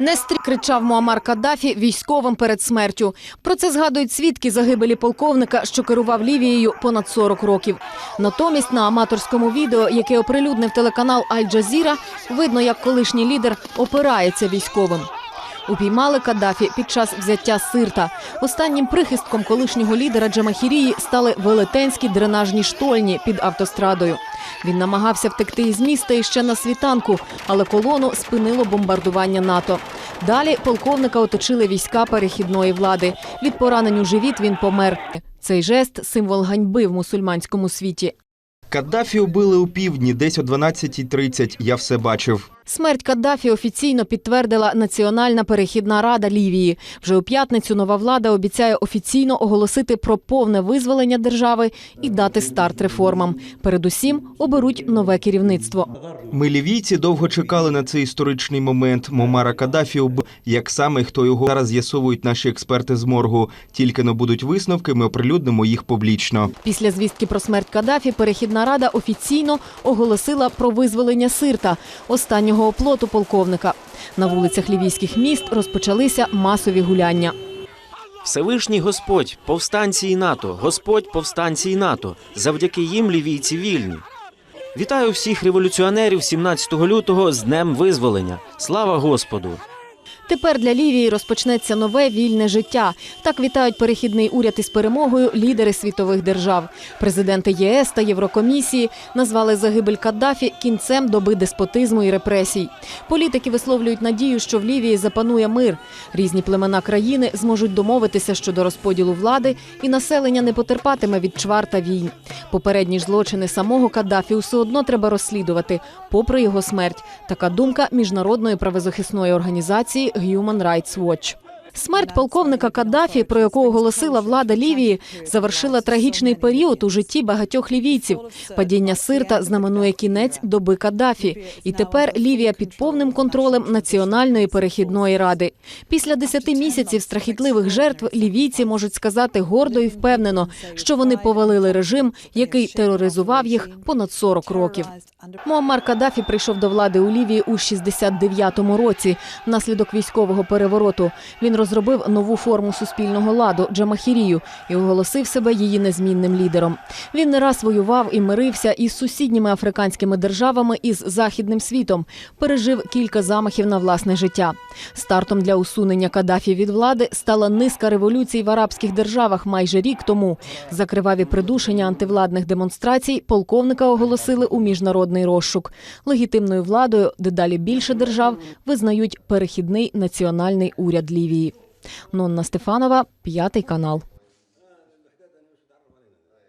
Не стрі кричав Муамар Каддафі військовим перед смертю. Про це згадують свідки загибелі полковника, що керував Лівією понад 40 років. Натомість на аматорському відео, яке оприлюднив телеканал Аль-Джазіра, видно, як колишній лідер опирається військовим. Упіймали Каддафі під час взяття сирта. Останнім прихистком колишнього лідера Джамахірії стали велетенські дренажні штольні під автострадою. Він намагався втекти із міста іще на світанку, але колону спинило бомбардування НАТО. Далі полковника оточили війська перехідної влади. Від поранень у живіт він помер. Цей жест символ ганьби в мусульманському світі. Каддафі убили у півдні, десь о 12.30. Я все бачив. Смерть Каддафі офіційно підтвердила Національна перехідна рада Лівії. Вже у п'ятницю нова влада обіцяє офіційно оголосити про повне визволення держави і дати старт реформам. Передусім оберуть нове керівництво. Ми лівійці довго чекали на цей історичний момент. Момара Каддафі убив, як саме хто його зараз з'ясовують наші експерти з моргу. Тільки но будуть висновки, ми оприлюднимо їх публічно. Після звістки про смерть Каддафі перехідна рада офіційно оголосила про визволення сирта, останнього оплоту полковника. На вулицях лівійських міст розпочалися масові гуляння. Всевишній Господь, повстанці НАТО, Господь повстанці НАТО. Завдяки їм лівійці вільні. Вітаю всіх революціонерів 17 лютого з Днем Визволення. Слава Господу! Тепер для Лівії розпочнеться нове вільне життя. Так вітають перехідний уряд із перемогою лідери світових держав. Президенти ЄС та Єврокомісії назвали загибель Каддафі кінцем доби деспотизму і репресій. Політики висловлюють надію, що в Лівії запанує мир. Різні племена країни зможуть домовитися щодо розподілу влади, і населення не потерпатиме від чвар та війн. Попередні злочини самого Каддафі все одно треба розслідувати, попри його смерть. Така думка міжнародної правозахисної організації Human Rights Watch. Смерть полковника Каддафі, про якого оголосила влада Лівії, завершила трагічний період у житті багатьох лівійців. Падіння сирта знаменує кінець доби Каддафі. І тепер Лівія під повним контролем Національної перехідної ради. Після десяти місяців страхітливих жертв лівійці можуть сказати гордо і впевнено, що вони повалили режим, який тероризував їх понад 40 років. Муаммар Каддафі прийшов до влади у Лівії у 69-му році. Внаслідок військового перевороту він розробив нову форму суспільного ладу Джамахірію і оголосив себе її незмінним лідером. Він не раз воював і мирився із сусідніми африканськими державами із західним світом. Пережив кілька замахів на власне життя. Стартом для усунення Каддафі від влади стала низка революцій в арабських державах майже рік тому. За криваві придушення антивладних демонстрацій полковника оголосили у міжнародний розшук. Легітимною владою дедалі більше держав визнають перехідний національний уряд Лівії. Нонна Стефанова, п'ятий канал.